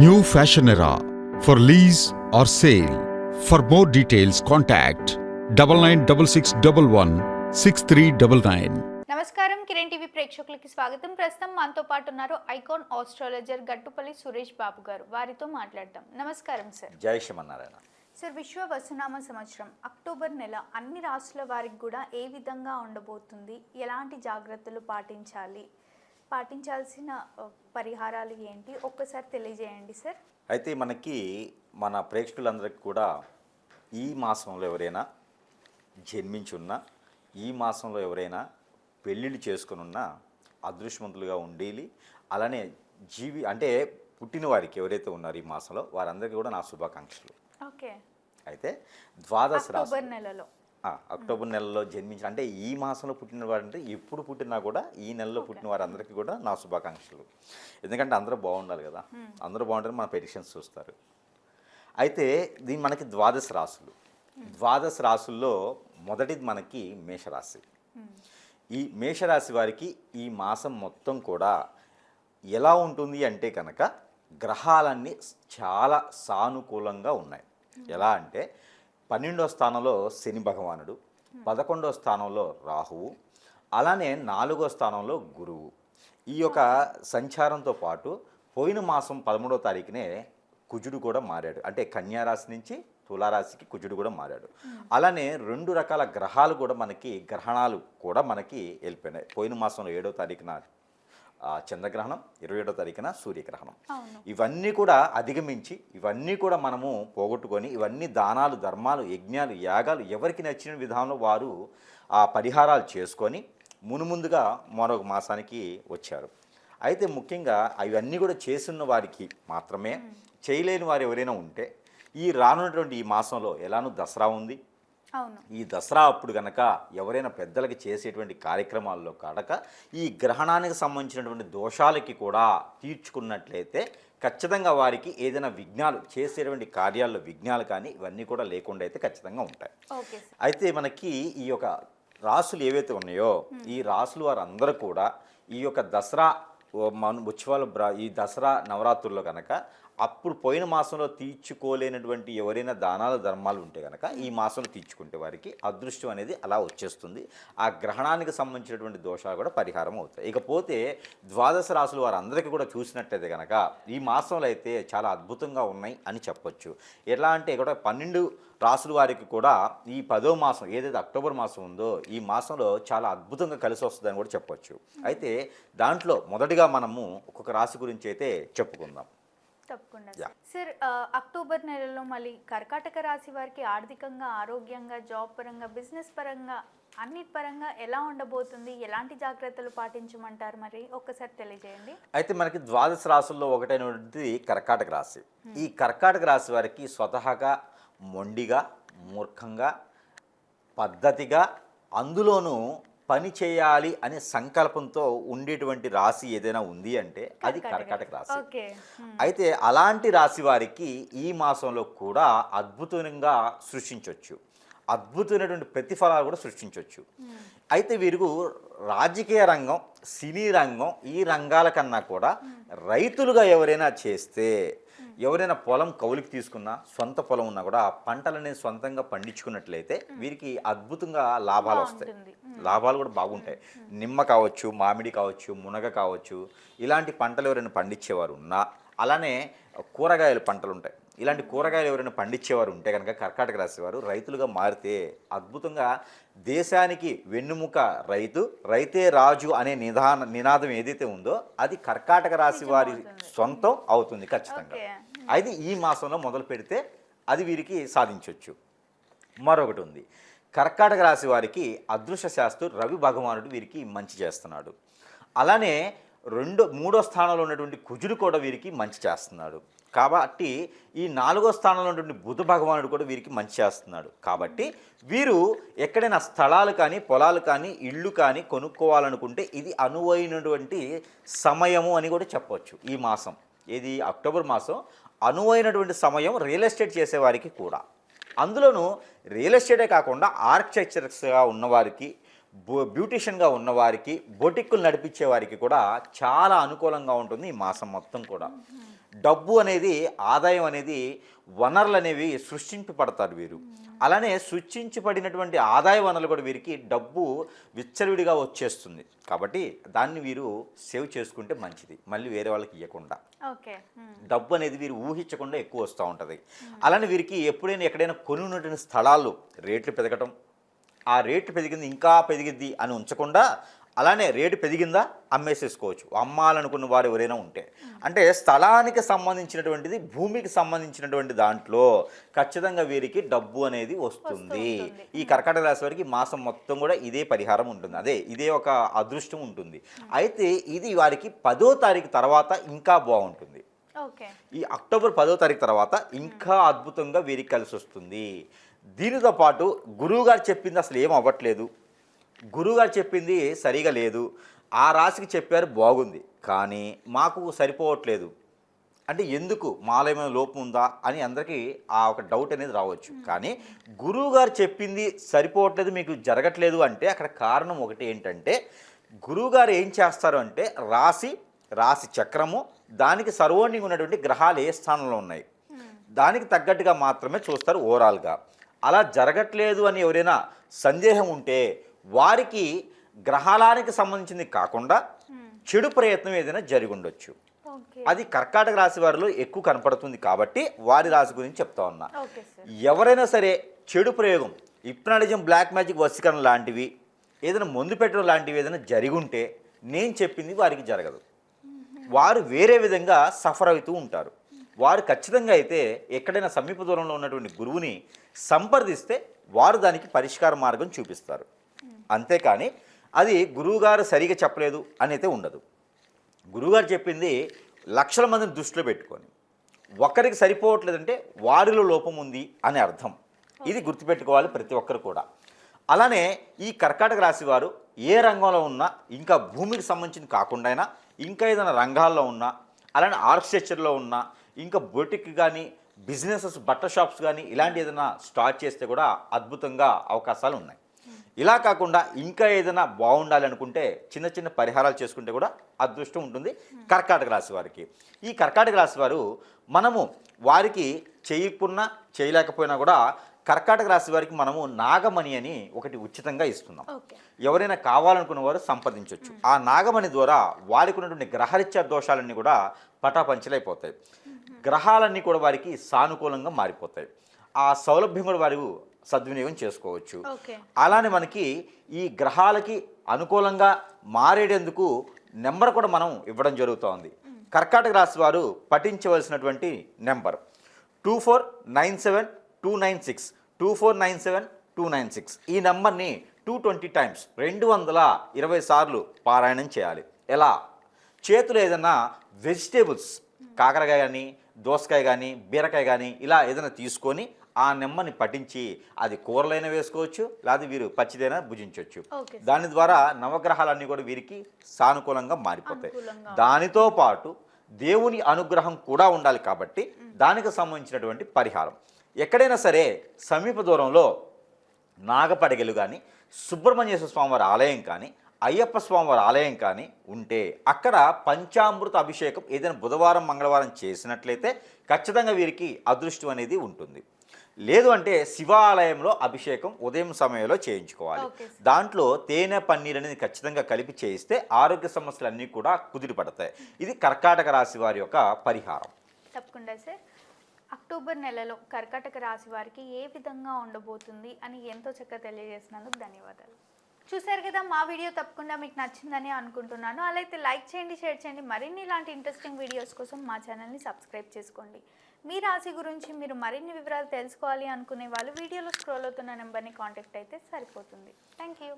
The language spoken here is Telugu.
New Fashion Era. For lease or sale. For more details, contact double nine double six double one six three double nine. నమస్కారం కిరణ్ టీవీ ప్రేక్షకులకి స్వాగతం. ప్రస్తుతం మనతో పాటు ఉన్నారు ఐకాన్ ఆస్ట్రాలజర్ గట్టుపల్లి సురేష్ బాబు గారు. వారితో మాట్లాడదాం. నమస్కారం సార్. జై శ్రీమన్నారాయణ. సార్ విశ్వ వసునామ సంవత్సరం అక్టోబర్ నెల అన్ని రాష్ట్రాల వారికి కూడా ఏ విధంగా ఉండబోతుంది? ఎలాంటి జాగ్రత్తలు పాటించాలి? పాటించాల్సిన పరిహారాలు ఏంటి? ఒక్కసారి తెలియజేయండి సార్. అయితే మనకి మన ప్రేక్షకులందరికీ కూడా ఈ మాసంలో ఎవరైనా జన్మించున్నా ఈ మాసంలో ఎవరైనా పెళ్ళిళ్ళు చేసుకుని ఉన్నా అదృష్టవంతులుగా ఉండేది అలానే జీవి అంటే పుట్టిన వారికి ఎవరైతే ఉన్నారో ఈ మాసంలో వారందరికీ కూడా నా శుభాకాంక్షలు. ఓకే. అయితే ద్వాదశ రాశి నెలలో. అక్టోబర్ నెలలో జన్మించిన అంటే ఈ మాసంలో పుట్టిన వారు అంటే ఎప్పుడు పుట్టినా కూడా ఈ నెలలో పుట్టిన వారందరికీ కూడా నా శుభాకాంక్షలు. ఎందుకంటే అందరూ బాగుండాలి కదా. అందరూ బాగుంటారు మన పెడిషన్స్ చూస్తారు. అయితే దీని మనకి ద్వాదశ రాశులు. ద్వాదశ రాశుల్లో మొదటిది మనకి మేషరాశి. ఈ మేషరాశి వారికి ఈ మాసం మొత్తం కూడా ఎలా ఉంటుంది అంటే కనుక గ్రహాలన్నీ చాలా సానుకూలంగా ఉన్నాయి. ఎలా అంటే పన్నెండో స్థానంలో శని భగవానుడు పదకొండో స్థానంలో రాహువు అలానే నాలుగో స్థానంలో గురువు. ఈ యొక్క సంచారంతో పాటు పోయిన మాసం పదమూడో తారీఖునే కుజుడు కూడా మారాడు. అంటే కన్యారాశి నుంచి తులారాశికి కుజుడు కూడా మారాడు. అలానే రెండు రకాల గ్రహాలు కూడా మనకి గ్రహణాలు కూడా మనకి వెళ్ళిపోయినాయి పోయిన మాసంలో ఏడో తారీఖున చంద్రగ్రహణం ఇరవై ఏడో తారీఖున సూర్యగ్రహణం. ఇవన్నీ కూడా అధిగమించి ఇవన్నీ కూడా మనము పోగొట్టుకొని ఇవన్నీ దానాలు ధర్మాలు యజ్ఞాలు యాగాలు ఎవరికి నచ్చిన విధానంలో వారు ఆ పరిహారాలు చేసుకొని మునుముందుగా మరొక మాసానికి వచ్చారు. అయితే ముఖ్యంగా అవన్నీ కూడా చేస్తున్న వారికి మాత్రమే చేయలేని వారు ఎవరైనా ఉంటే ఈ రానున్నటువంటి ఈ మాసంలో ఎలానూ దసరా ఉంది ఈ దసరా అప్పుడు గనక ఎవరైనా పెద్దలకి చేసేటువంటి కార్యక్రమాల్లో కనుక ఈ గ్రహణానికి సంబంధించినటువంటి దోషాలకి కూడా తీర్చుకున్నట్లయితే ఖచ్చితంగా వారికి ఏదైనా విఘ్నాలు చేసేటువంటి కార్యాల్లో విఘ్నాలు కానీ ఇవన్నీ కూడా లేకుండా అయితే ఖచ్చితంగా ఉంటాయి. అయితే మనకి ఈ యొక్క రాసులు ఏవైతే ఉన్నాయో ఈ రాసులు వారందరూ కూడా ఈ యొక్క దసరా మన ఉత్సవాలు ఈ దసరా నవరాత్రుల్లో కనుక అప్పుడు పోయిన మాసంలో తీర్చుకోలేనటువంటి ఎవరైనా దానాలు ధర్మాలు ఉంటే కనుక ఈ మాసంలో తీర్చుకుంటే వారికి అదృష్టం అనేది అలా వచ్చేస్తుంది. ఆ గ్రహణానికి సంబంధించినటువంటి దోషాలు కూడా పరిహారం అవుతాయి. ఇకపోతే ద్వాదశ రాసులు వారందరికీ కూడా చూసినట్టయితే కనుక ఈ మాసంలో అయితే చాలా అద్భుతంగా ఉన్నాయి అని చెప్పొచ్చు. ఎలా అంటే కూడా పన్నెండు రాసుల వారికి కూడా ఈ పదో మాసం ఏదైతే అక్టోబర్ మాసం ఉందో ఈ మాసంలో చాలా అద్భుతంగా కలిసి వస్తుందని కూడా చెప్పొచ్చు. అయితే దాంట్లో మొదటిగా మనము ఒక్కొక్క రాశి గురించి అయితే చెప్పుకుందాం. తప్పకుండా. సార్. అక్టోబర్ నెలలో మళ్ళీ కర్కాటక రాశి వారికి ఆర్థికంగా ఆరోగ్యంగా జాబ్ పరంగా బిజినెస్ పరంగా అన్నిటి పరంగా ఎలా ఉండబోతుంది? ఎలాంటి జాగ్రత్తలు పాటించమంటారు మరి? ఒక్కసారి తెలియజేయండి. అయితే మనకి ద్వాదశ రాశుల్లో ఒకటైనటువంటిది కర్కాటక రాశి. ఈ కర్కాటక రాశి వారికి స్వతహాగా మొండిగా మూర్ఖంగా పద్ధతిగా అందులోనూ పని చేయాలి అనే సంకల్పంతో ఉండేటువంటి రాశి ఏదైనా ఉంది అంటే అది కర్కాటక రాశి. అయితే అలాంటి రాశి వారికి ఈ మాసంలో కూడా అద్భుతంగా సృష్టించవచ్చు అద్భుతమైనటువంటి ప్రతిఫలాలు కూడా సృష్టించవచ్చు అయితే వీరు రాజకీయ రంగం సినీ రంగం ఈ రంగాల కన్నా కూడా రైతులుగా ఎవరైనా చేస్తే ఎవరైనా పొలం కౌలుకి తీసుకున్నా సొంత పొలం ఉన్నా కూడా ఆ పంటలని సొంతంగా పండించుకున్నట్లయితే వీరికి అద్భుతంగా లాభాలు వస్తాయి. లాభాలు కూడా బాగుంటాయి. నిమ్మ కావచ్చు మామిడి కావచ్చు మునగ కావచ్చు ఇలాంటి పంటలు ఎవరైనా పండించేవారు ఉన్నా అలానే కూరగాయల పంటలు ఉంటాయి. ఇలాంటి కూరగాయలు ఎవరైనా పండించేవారు ఉంటే కనుక కర్కాటక రాశి వారు రైతులుగా మారితే అద్భుతంగా దేశానికి వెన్నుముక రైతు రైతే రాజు అనే నిదాన నినాదం ఏదైతే ఉందో అది కర్కాటక రాశి వారి సొంతం అవుతుంది ఖచ్చితంగా. అది ఈ మాసంలో మొదలు పెడితే అది వీరికి సాధించవచ్చు మరొకటి ఉంది. కర్కాటక రాశి వారికి అదృశ్య శాస్త్రు రవి భగవానుడు వీరికి మంచి చేస్తున్నాడు. అలానే రెండో మూడో స్థానంలో ఉన్నటువంటి కుజుడు కూడా వీరికి మంచి చేస్తున్నాడు. కాబట్టి ఈ నాలుగో స్థానంలో ఉన్నటువంటి బుధ భగవానుడు కూడా వీరికి మంచి చేస్తున్నాడు. కాబట్టి వీరు ఎక్కడైనా స్థలాలు కానీ పొలాలు కానీ ఇళ్ళు కానీ కొనుక్కోవాలనుకుంటే ఇది అనువైనటువంటి సమయము అని కూడా చెప్పవచ్చు ఈ మాసం. ఇది అక్టోబర్ మాసం. అనువైనటువంటి సమయం రియల్ ఎస్టేట్ చేసేవారికి కూడా. అందులోనూ రియల్ ఎస్టేటే కాకుండా ఆర్కిటెక్చర్స్గా ఉన్నవారికి బో బ్యూటిషియన్గా ఉన్నవారికి బొటిక్కులు నడిపించే వారికి కూడా చాలా అనుకూలంగా ఉంటుంది ఈ మాసం మొత్తం కూడా. డబ్బు అనేది ఆదాయం అనేది వనరులు అనేవి సృష్టింపబడతారు వీరు. అలానే సృష్టించబడినటువంటి ఆదాయ వనరులు కూడా వీరికి డబ్బు విచ్చలవిడిగా వచ్చేస్తుంది. కాబట్టి దాన్ని వీరు సేవ్ చేసుకుంటే మంచిది. మళ్ళీ వేరే వాళ్ళకి ఇవ్వకుండా. డబ్బు అనేది వీరు ఊహించకుండా ఎక్కువ వస్తూ ఉంటుంది. అలానే వీరికి ఎప్పుడైనా ఎక్కడైనా కొని ఉన్నటువంటి స్థలాలు రేట్లు పెరగటం ఆ రేటు పెరిగింది ఇంకా పెరిగిద్ది అని ఉంచకుండా అలానే రేటు పెరిగిందా? అమ్మేసేసుకోవచ్చు. అమ్మాలనుకున్న వారు ఎవరైనా ఉంటే. అంటే స్థలానికి సంబంధించినటువంటిది భూమికి సంబంధించినటువంటి దాంట్లో ఖచ్చితంగా వీరికి డబ్బు అనేది వస్తుంది. ఈ కర్కాటక రాశి వారికి మాసం మొత్తం కూడా ఇదే పరిహారం ఉంటుంది. అదే ఇదే ఒక అదృష్టం ఉంటుంది. అయితే ఇది వారికి పదో తారీఖు తర్వాత ఇంకా బాగుంటుంది. ఓకే. ఈ అక్టోబర్ పదో తారీఖు తర్వాత ఇంకా అద్భుతంగా వీరికి కలిసి వస్తుంది దీనితో పాటు గురువుగారు చెప్పింది అసలు ఏం అవ్వట్లేదు. గురువుగారు చెప్పింది సరిగా లేదు. ఆ రాశికి చెప్పారు బాగుంది. కానీ మాకు సరిపోవట్లేదు. అంటే ఎందుకు? మాలో ఏమైనా లోపం ఉందా? అని అందరికీ ఆ ఒక డౌట్ అనేది రావచ్చు. కానీ గురువు గారు చెప్పింది సరిపోవట్లేదు మీకు జరగట్లేదు అంటే అక్కడ కారణం ఒకటి ఏంటంటే గురువు గారు ఏం చేస్తారు అంటే రాశి రాశి చక్రము దానికి సర్వోండింగ్ ఉన్నటువంటి గ్రహాలు ఏ స్థానంలో ఉన్నాయి? దానికి తగ్గట్టుగా మాత్రమే చూస్తారు ఓవరాల్గా. అలా జరగట్లేదు అని ఎవరైనా సందేహం ఉంటే వారికి గ్రహాలానికి సంబంధించింది కాకుండా చెడు ప్రయత్నం ఏదైనా జరిగి ఉండొచ్చు. అది కర్కాటక రాశి వారిలో ఎక్కువ కనపడుతుంది కాబట్టి వారి రాశి గురించి చెప్తా ఉన్నా. ఎవరైనా సరే చెడు ప్రయోగం ఇప్నాలిజం బ్లాక్ మ్యాజిక్ వశీకరణ లాంటివి ఏదైనా మందు పెట్టడం లాంటివి ఏదైనా జరిగి ఉంటే నేను చెప్పింది వారికి జరగదు. వారు వేరే విధంగా సఫర్ అవుతూ ఉంటారు. వారు ఖచ్చితంగా అయితే ఎక్కడైనా సమీప దూరంలో ఉన్నటువంటి గురువుని సంప్రదిస్తే వారు దానికి పరిష్కార మార్గం చూపిస్తారు. అంతేకాని అది గురువుగారు సరిగా చెప్పలేదు అని అయితే ఉండదు. గురువుగారు చెప్పింది లక్షల మందిని దృష్టిలో పెట్టుకొని ఒకరికి సరిపోవట్లేదంటే వారిలో లోపం ఉంది అని అర్థం. ఇది గుర్తుపెట్టుకోవాలి ప్రతి ఒక్కరు కూడా. అలానే ఈ కర్కాటక రాశి వారు ఏ రంగంలో ఉన్నా ఇంకా భూమికి సంబంధించింది కాకుండా అయినా ఇంకా ఏదైనా రంగాల్లో ఉన్నా అలానే ఆర్కిటెక్చర్లో ఉన్నా ఇంకా బొటిక్ కానీ బిజినెసెస్ బట్టర్ షాప్స్ కానీ ఇలాంటి ఏదైనా స్టార్ట్ చేస్తే కూడా అద్భుతంగా అవకాశాలు ఉన్నాయి. ఇలా కాకుండా ఇంకా ఏదైనా బాగుండాలి అనుకుంటే చిన్న చిన్న పరిహారాలు చేసుకుంటే కూడా అదృష్టం ఉంటుంది కర్కాటక రాశి వారికి. ఈ కర్కాటక రాశి వారు మనము వారికి చేయకున్నా చేయలేకపోయినా కూడా కర్కాటక రాశి వారికి మనము నాగమణి అని ఒకటి ఉచితంగా ఇస్తున్నాం. ఎవరైనా కావాలనుకున్న వారు సంప్రదించవచ్చు ఆ నాగమణి ద్వారా వారికి ఉన్నటువంటి గ్రహరీత్యా దోషాలన్నీ కూడా పటాపంచలైపోతాయి. గ్రహాలన్నీ కూడా వారికి సానుకూలంగా మారిపోతాయి. ఆ సౌలభ్యం కూడా వారు సద్వినియోగం చేసుకోవచ్చు. అలానే మనకి ఈ గ్రహాలకి అనుకూలంగా మారేటందుకు నెంబర్ కూడా మనం ఇవ్వడం జరుగుతోంది. కర్కాటక రాశి వారు పఠించవలసినటువంటి number. Two four nine seven two nine six two four nine seven two nine six. ఈ నెంబర్ని టూ ట్వంటీ టైమ్స్ రెండు వందల ఇరవై సార్లు పారాయణం చేయాలి. ఎలా? చేతులు ఏదైనా వెజిటేబుల్స్ కాకరకాయ కానీ దోసకాయ కానీ బీరకాయ కానీ ఇలా ఏదైనా తీసుకొని ఆ నెమ్మని పఠించి అది కూరలైనా వేసుకోవచ్చు లేదా వీరు పచ్చిదైనా భుజించవచ్చు. దాని ద్వారా నవగ్రహాలన్నీ కూడా వీరికి సానుకూలంగా మారిపోతాయి. దానితో పాటు దేవుని అనుగ్రహం కూడా ఉండాలి కాబట్టి దానికి సంబంధించినటువంటి పరిహారం ఎక్కడైనా సరే సమీప దూరంలో నాగపడగలు కానీ సుబ్రహ్మణ్యేశ్వర స్వామివారి ఆలయం కానీ అయ్యప్ప స్వామివారి ఆలయం కానీ ఉంటే అక్కడ పంచామృత అభిషేకం ఏదైనా బుధవారం మంగళవారం చేసినట్లయితే ఖచ్చితంగా వీరికి అదృష్టం అనేది ఉంటుంది లేదు అంటే శివాలయంలో అభిషేకం ఉదయం సమయంలో చేయించుకోవాలి. దాంట్లో తేనె పన్నీర్ అనేది ఖచ్చితంగా కలిపి చేయిస్తే ఆరోగ్య సమస్యలు అన్నీ కూడా కుదిరిపడతాయి ఇది కర్కాటక రాశి వారి యొక్క పరిహారం. తప్పకుండా సార్. అక్టోబర్ నెలలో కర్కాటక రాశి వారికి ఏ విధంగా ఉండబోతుంది అని ఎంతో చక్కగా తెలియజేసినందుకు ధన్యవాదాలు. చూశారు కదా మా వీడియో తప్పకుండా మీకు నచ్చిందని అనుకుంటున్నాను. అలా అయితే లైక్ చేయండి షేర్ చేయండి. మరిన్ని ఇలాంటి ఇంట్రెస్టింగ్ వీడియోస్ కోసం మా ఛానల్ని సబ్స్క్రైబ్ చేసుకోండి. మీ రాశి గురించి మీరు మరిన్ని వివరాలు తెలుసుకోవాలి అనుకునే వాళ్ళు వీడియోలో స్క్రోల్ అవుతున్న నెంబర్ని కాంటాక్ట్ అయితే సరిపోతుంది. Thank you